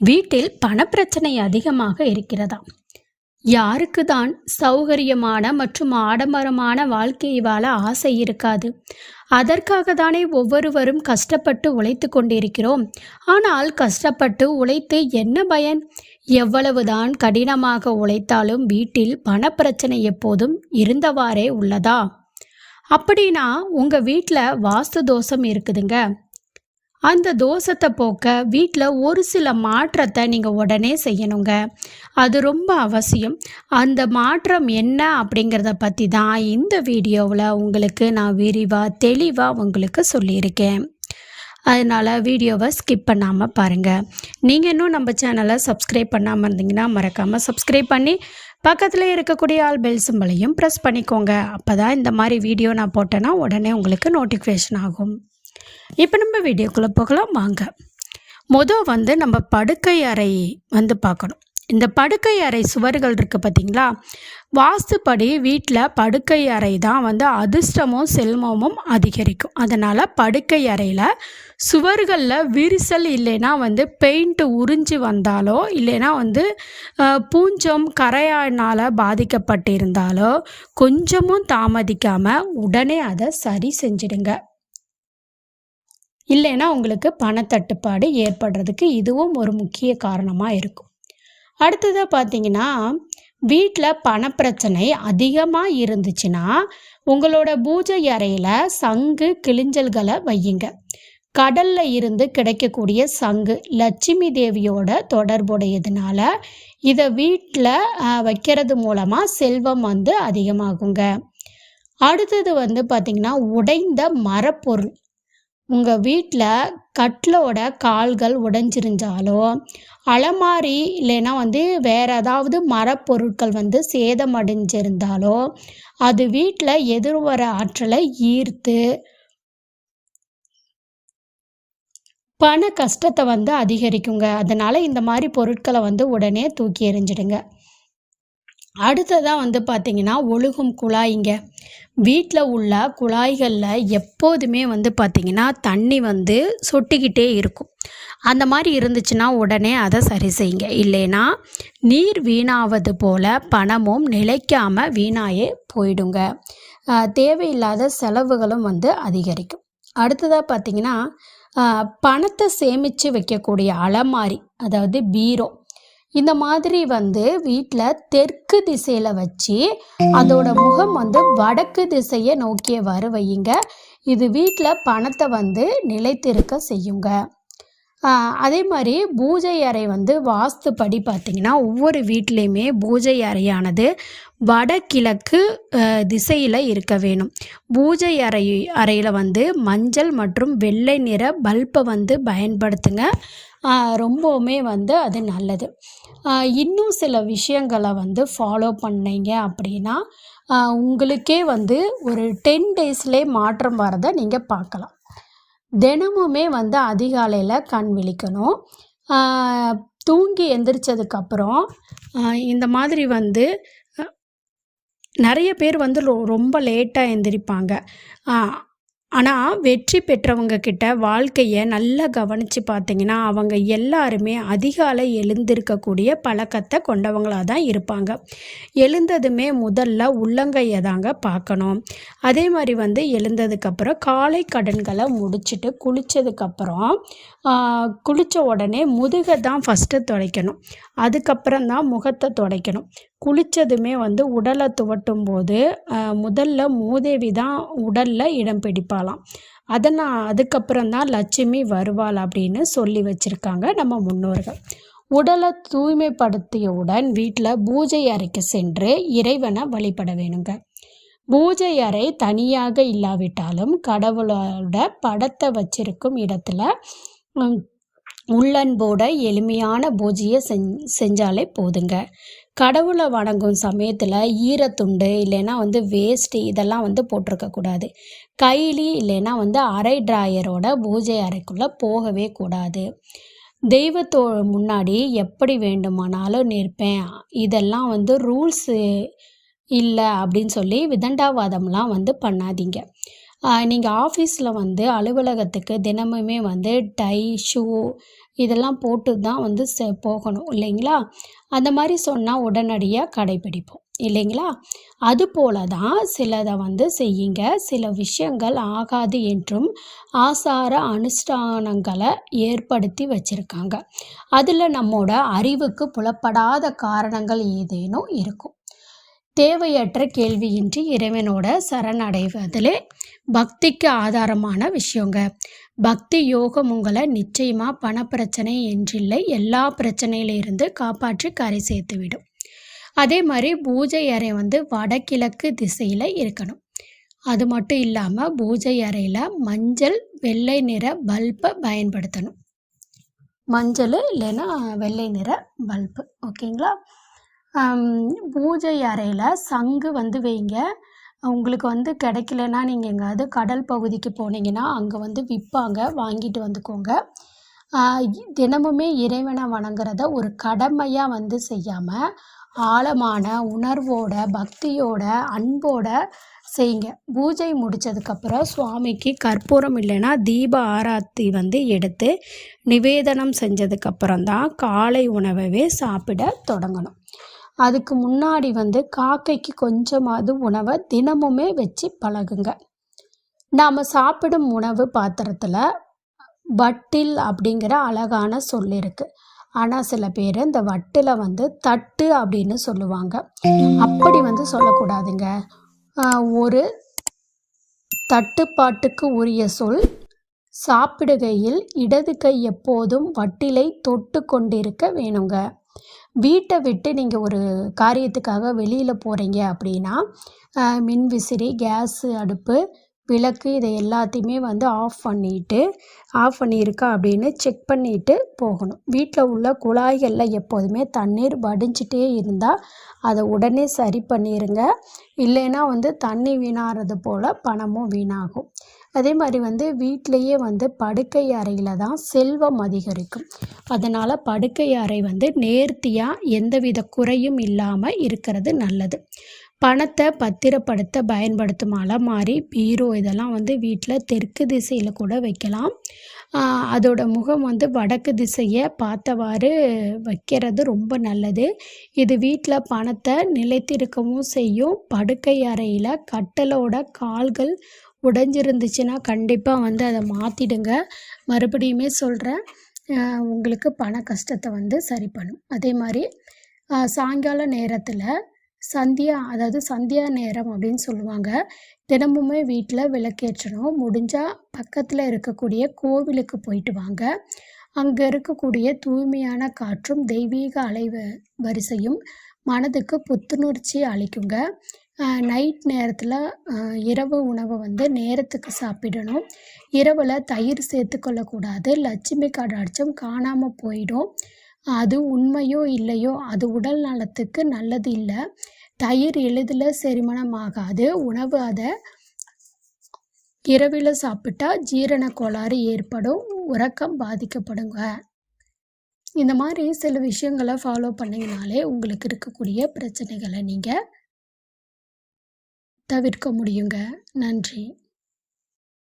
வீட்டில் பணப்பிரச்சனை அதிகமாக இருக்கிறதா யாருக்கு தான் சௌகரியமான மற்றும் ஆடம்பரமான வாழ்க்கையை வாழ ஆசை இருக்காது. அதற்காக தானே ஒவ்வொருவரும் கஷ்டப்பட்டு உழைத்து கொண்டிருக்கிறோம். ஆனால் கஷ்டப்பட்டு உழைத்து என்ன பயன்? எவ்வளவுதான் கடினமாக உழைத்தாலும் வீட்டில் பணப்பிரச்சனை எப்போதும் இருந்தவாறே உள்ளதா? அப்படின்னா உங்கள் வீட்டில் வாஸ்து தோஷம் இருக்குதுங்க. அந்த தோஷத்தை போக்க வீட்டில் ஒரு சில மாற்றத்தை நீங்கள் உடனே செய்யணுங்க. அது ரொம்ப அவசியம். அந்த மாற்றம் என்ன அப்படிங்கிறத பற்றி தான் இந்த வீடியோவில் உங்களுக்கு நான் விரிவாக தெளிவாக உங்களுக்கு சொல்லியிருக்கேன். அதனால் வீடியோவை ஸ்கிப் பண்ணாமல் பாருங்கள் நீங்கள் இன்னும் நம்ம சேனலை சப்ஸ்கிரைப் பண்ணாமல் இருந்தீங்கன்னா மறக்காமல் சப்ஸ்கிரைப் பண்ணி பக்கத்தில் இருக்கக்கூடிய ஆல் பெல் சிம்பளையும் ப்ரெஸ் பண்ணிக்கோங்க. அப்போ தான் இந்த மாதிரி வீடியோ நான் போட்டேன்னா உடனே உங்களுக்கு நோட்டிஃபிகேஷன் ஆகும். இப்போ நம்ம வீடியோக்குள்ளே போகலாம் வாங்க. மொதல் வந்து நம்ம படுக்கை அறை வந்து பார்க்கணும். இந்த படுக்கை அறை சுவர்கள் இருக்குது பார்த்தீங்களா வாஸ்துப்படி வீட்டில் படுக்கை அறை தான் வந்து அதிர்ஷ்டமும் செல்வமும் அதிகரிக்கும். அதனால் படுக்கை அறையில் சுவர்களில் விரிசல் இல்லைன்னா வந்து பெயிண்ட் உறிஞ்சி வந்தாலோ இல்லைன்னா வந்து பூஞ்சம் கரையானால் பாதிக்கப்பட்டிருந்தாலோ கொஞ்சமும் தாமதிக்காமல் உடனே அதை சரி செஞ்சிடுங்க. இல்லைன்னா உங்களுக்கு பணத்தட்டுப்பாடு ஏற்படுறதுக்கு இதுவும் ஒரு முக்கிய காரணமாக இருக்கும். அடுத்ததாக பார்த்தீங்கன்னா வீட்டில் பணப்பிரச்சனை அதிகமாக இருந்துச்சுன்னா உங்களோட பூஜை அறையில் சங்கு கிளிஞ்சல்களை வையுங்க. கடல்ல இருந்து கிடைக்கக்கூடிய சங்கு லட்சுமி தேவியோட தொடர்புடையதுனால இதை வீட்டில் வைக்கிறது மூலமாக செல்வம் வந்து அதிகமாகுங்க. அடுத்தது வந்து பார்த்திங்கன்னா உடைந்த மரப்பொருள். உங்கள் வீட்டில் கட்டிலோட கால்கள் உடைஞ்சிருந்தாலோ அலமாரி இல்லைன்னா வந்து வேறு ஏதாவது மரப்பொருட்கள் வந்து சேதமடைஞ்சிருந்தாலோ அது வீட்டில் எதிர்வர ஆற்றலை ஈர்த்து பண கஷ்டத்தை வந்து அதிகரிக்குங்க. அதனால் இந்த மாதிரி பொருட்களை வந்து உடனே தூக்கி எறிஞ்சிடுங்க. அடுத்ததாக வந்து பார்த்திங்கன்னா ஒழுகும் குழாய்ங்க. வீட்டில் உள்ள குழாய்களில் எப்போதுமே வந்து பார்த்திங்கன்னா தண்ணி வந்து சொட்டிக்கிட்டே இருக்கும். அந்த மாதிரி இருந்துச்சுன்னா உடனே அதை சரி செய்யுங்க. இல்லைன்னா நீர் வீணாவது போல் பணமும் நிலைக்காமல் வீணாயே போயிடுங்க. தேவையில்லாத செலவுகளும் வந்து அதிகரிக்கும். அடுத்ததாக பார்த்திங்கன்னா பணத்தை சேமித்து வைக்கக்கூடிய அலமாரி அதாவது பீரோ இந்த மாதிரி வந்து வீட்டில் தெற்கு திசையில் வச்சு அதோட முகம் வந்து வடக்கு திசையை நோக்கியவாறு வையுங்க. இது வீட்டில் பணத்தை வந்து நிலைத்திருக்க செய்யுங்க. அதே மாதிரி பூஜை அறை வந்து வாஸ்துப்படி பார்த்திங்கன்னா ஒவ்வொரு வீட்லேயுமே பூஜை அறையானது வடகிழக்கு திசையில் இருக்க வேணும். பூஜை அறை அறையில் வந்து மஞ்சள் மற்றும் வெள்ளை நிற பல்பை வந்து பயன்படுத்துங்க. ரொம்பவுமே வந்து அது நல்லது. இன்னும் சில விஷயங்களை வந்து ஃபாலோ பண்ணீங்க அப்படின்னா உங்களுக்கே வந்து ஒரு டென் டேஸ்லேயே மாற்றம் வரதை நீங்கள் பார்க்கலாம். தினமுமே வந்து அதிகாலையில் கண் விழிக்கணும். தூங்கி எந்திரிச்சதுக்கப்புறம் இந்த மாதிரி வந்து நிறைய பேர் வந்து ரொ- ரொம்ப லேட்டாக எந்திரிப்பாங்க. ஆனால் வெற்றி பெற்றவங்க கிட்ட வாழ்க்கையை நல்லா கவனித்து பார்த்தீங்கன்னா அவங்க எல்லாருமே அதிகாலை எழுந்திருக்கக்கூடிய பழக்கத்தை கொண்டவங்களாக தான் இருப்பாங்க. எழுந்ததுமே முதல்ல உள்ளங்கையை தாங்க பார்க்கணும் அதே மாதிரி வந்து எழுந்ததுக்கப்புறம் காலை கடன்களை முடிச்சுட்டு குளித்ததுக்கப்புறம் குளித்த உடனே முதுகை தான் ஃபஸ்ட்டு துடைக்கணும். அதுக்கப்புறம் தான் முகத்தை துடைக்கணும். குளித்ததுமே வந்து உடலை துவட்டும் போது முதல்ல மூதேவி தான் உடலில் இடம் பிடிப்பாளாம். அதனால் அதுக்கப்புறம் தான் லட்சுமி வருவாள் அப்படின்னு சொல்லி வச்சுருக்காங்க நம்ம முன்னோர்கள். உடலை தூய்மைப்படுத்தியவுடன் வீட்டில் பூஜை அறைக்கு சென்று இறைவனை வழிபட வேணுங்க. பூஜை அறை தனியாக இல்லாவிட்டாலும் கடவுளோட படத்தை வச்சிருக்கும் இடத்துல உள்ளன்போட எளிமையான பூஜையை செஞ் செஞ்சாலே போதுங்க. கடவுளை வணங்கும் சமயத்தில் ஈரத்துண்டு இல்லைன்னா வந்து வேஸ்ட்டு இதெல்லாம் வந்து போட்டிருக்கக்கூடாது கைலி இல்லைன்னா வந்து அரை ட்ராயரோட பூஜை அறைக்குள்ளே போகவே கூடாது. தெய்வத்தோ முன்னாடி எப்படி வேண்டுமானாலும் நிற்பேன். இதெல்லாம் வந்து ரூல்ஸு இல்லை அப்படின்னு சொல்லி விதண்டாவாதம்லாம் வந்து பண்ணாதீங்க. நீங்கள் ஆஃபீஸில் வந்து அலுவலகத்துக்கு தினமுமே வந்து டை ஷூ இதெல்லாம் போட்டு தான் வந்து செ போகணும் இல்லைங்களா? அந்த மாதிரி சொன்னால் உடனடியாக கடைப்பிடிப்போம் இல்லைங்களா? அதுபோல தான் சிலதை வந்து செய்யுங்க. சில விஷயங்கள் ஆகாது என்றும் ஆசார அனுஷ்டானங்களை ஏற்படுத்தி வச்சுருக்காங்க. அதில் நம்மோட அறிவுக்கு புலப்படாத காரணங்கள் ஏதேனும் இருக்கும். தேவையற்ற கேள்வியின்றி இறைவனோட சரணடைவதிலே பக்திக்கு ஆதாரமான விஷயங்க. பக்தி யோகம் உங்களை நிச்சயமாக பணப்பிரச்சனை என்றில்லை எல்லா பிரச்சனையிலிருந்து காப்பாற்றி கரை சேர்த்து விடும். அதே மாதிரி பூஜை அறை வந்து வடகிழக்கு திசையில் இருக்கணும். அது மட்டும் இல்லாமல் பூஜை அறையில் மஞ்சள் வெள்ளை நிற பல்பை பயன்படுத்தணும். மஞ்சள் இல்லைன்னா வெள்ளை நிற பல்பு ஓகேங்களா? பூஜை அறையில் சங்கு வந்து வைங்க. உங்களுக்கு வந்து கிடைக்கலன்னா நீங்கள் எங்கேயாவது கடல் பகுதிக்கு போனீங்கன்னா அங்கே வந்து விற்பாங்க வாங்கிட்டு வந்துக்கோங்க. தினமுமே இறைவனை வணங்குறத ஒரு கடமையாக வந்து செய்யாமல் ஆழமான உணர்வோட பக்தியோட அன்போட செய்யுங்க. பூஜை முடித்ததுக்கப்புறம் சுவாமிக்கு கற்பூரம் இல்லைன்னா தீப ஆராத்தி வந்து எடுத்து நிவேதனம் செஞ்சதுக்கப்புறம் தான் காலை உணவவே சாப்பிட தொடங்கணும். அதுக்கு முன்னாடி வந்து காக்கைக்கு கொஞ்சமாவது உணவை தினமுமே வச்சு பழகுங்க. நாம் சாப்பிடும் உணவு பாத்திரத்தில் வட்டில் அப்படிங்கிற அழகான சொல் இருக்குது ஆனால் சில பேர் இந்த வட்டில் வந்து தட்டு அப்படின்னு சொல்லுவாங்க. அப்படி வந்து சொல்லக்கூடாதுங்க. ஒரு தட்டுப்பாட்டுக்கு உரிய சொல் சாப்பிடுகையில் இடது கை எப்போதும் வட்டிலை தொட்டு கொண்டிருக்க வேணுங்க. வீட்டை விட்டு நீங்கள் ஒரு காரியத்துக்காக வெளியில் போகிறீங்க அப்படின்னா மின் விசிறி கேஸு அடுப்பு விளக்கு இதை எல்லாத்தையுமே வந்து ஆஃப் பண்ணிவிட்டு ஆஃப் பண்ணியிருக்கா அப்படின்னு செக் பண்ணிவிட்டு போகணும். வீட்டில் உள்ள குழாய்களில் எப்போதுமே தண்ணீர் வடிஞ்சிட்டே இருந்தால் அதை உடனே சரி பண்ணிடுங்க இல்லைன்னா வந்து தண்ணி வீணாகிறது போல் பணமும் வீணாகும். அதே மாதிரி வந்து வீட்டிலையே வந்து படுக்கை அறையில் தான் செல்வம் அதிகரிக்கும். அதனால் படுக்கை அறை வந்து நேர்த்தியாக எந்தவித குறையும் இல்லாமல் இருக்கிறது நல்லது. பணத்தை பத்திரப்படுத்த பயன்படுத்தும் அலமாரி பீரோ இதெல்லாம் வந்து வீட்டில் தெற்கு திசையில் கூட வைக்கலாம். அதோட முகம் வந்து வடக்கு திசையை பார்த்தவாறு வைக்கிறது ரொம்ப நல்லது. இது வீட்டில் பணத்தை நிலைத்திருக்கவும் செய்யும். படுக்கை அறையில் கட்டலோட கால்கள் உடைஞ்சிருந்துச்சுன்னா கண்டிப்பாக வந்து அதை மாற்றிடுங்க மறுபடியுமே சொல்கிறேன் உங்களுக்கு பண கஷ்டத்தை வந்து சரி பண்ணும். அதே மாதிரி சாயங்கால நேரத்தில் சந்தியா அதாவது சந்தியா நேரம் அப்படின்னு சொல்லுவாங்க. தினமுமே வீட்டில் விளக்கேற்றணும். முடிஞ்சால் பக்கத்தில் இருக்கக்கூடிய கோவிலுக்கு போயிட்டு வாங்க. அங்கே இருக்கக்கூடிய தூய்மையான காற்றும் தெய்வீக அலை வரிசையும் மனதுக்கு புத்துணர்ச்சி அளிக்குங்க. நைட் நேரத்தில் இரவு உணவை வந்து நேரத்துக்கு சாப்பிடணும். இரவில் தயிர் சேர்த்துக்கொள்ளக்கூடாது லட்சுமி கடாட்சம் காணாமல் போயிடும். அது உண்மையோ இல்லையோ அது உடல் நலத்துக்கு நல்லது இல்லை. தயிர் எளிதில் செரிமானம் ஆகாது. உணவு அதை இரவில் சாப்பிட்டா ஜீரண கோளாறு ஏற்படும். உறக்கம் பாதிக்கப்படுங்க. இந்த மாதிரி சில விஷயங்களை ஃபாலோ பண்ணிங்கனாலே உங்களுக்கு இருக்கக்கூடிய பிரச்சனைகளை நீங்கள் தவிர்க்க முடியுங்க. நன்றி.